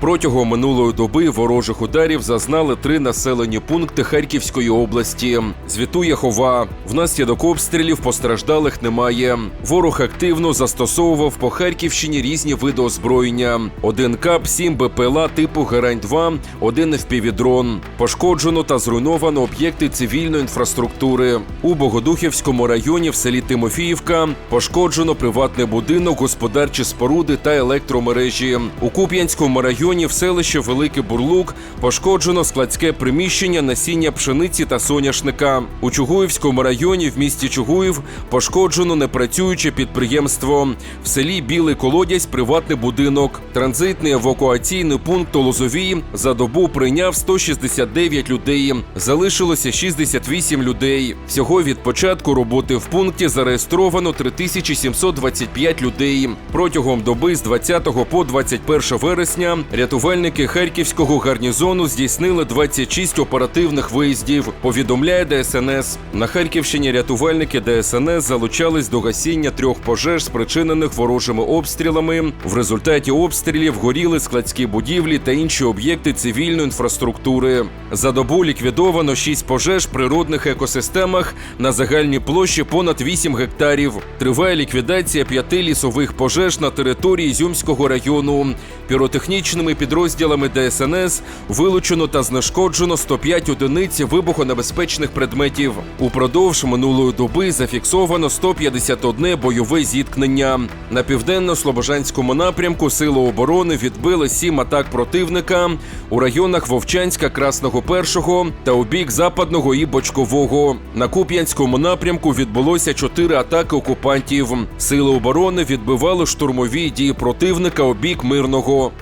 Протягом минулої доби ворожих ударів зазнали три населені пункти Харківської області. Звітує Хова. Внаслідок обстрілів постраждалих немає. Ворог активно застосовував по Харківщині різні види озброєння: один КАП, сім БПЛА типу Герань 2 один FPV-дрон. Пошкоджено та зруйновано об'єкти цивільної інфраструктури. У Богодухівському районі в селі Тимофіївка пошкоджено приватний будинок, господарчі споруди та електромережі. У Куп'янському районі в селищі Великий Бурлук пошкоджено складське приміщення насіння пшениці та соняшника. У Чугуївському районі в місті Чугуїв пошкоджено непрацююче підприємство. В селі Білий Колодязь приватний будинок. Транзитний евакуаційний пункт у Лозовій за добу прийняв 169 людей. Залишилося 68 людей. Всього від початку роботи в пункті зареєстровано 3725 людей. Протягом доби з 20 по 21 вересня рятувальники Харківського гарнізону здійснили 26 оперативних виїздів. Повідомляє ДСНС. На Харківщині рятувальники ДСНС залучались до гасіння трьох пожеж, спричинених ворожими обстрілами. В результаті обстрілів горіли складські будівлі та інші об'єкти цивільної інфраструктури. За добу ліквідовано 6 пожеж природних екосистемах на загальній площі понад 8 гектарів. Триває ліквідація п'яти лісових пожеж на території Зюмського району. Піротехнічними підрозділами ДСНС вилучено та знешкоджено 105 одиниць вибухонебезпечних предметів. Упродовж минулої доби зафіксовано 151 бойове зіткнення. На південно-слобожанському напрямку Сили оборони відбили сім атак противника у районах Вовчанська, Красного Першого та у бік Западного і Бочкового. На Куп'янському напрямку відбулося чотири атаки окупантів. Сили оборони відбивали штурмові дії противника у бік мирного.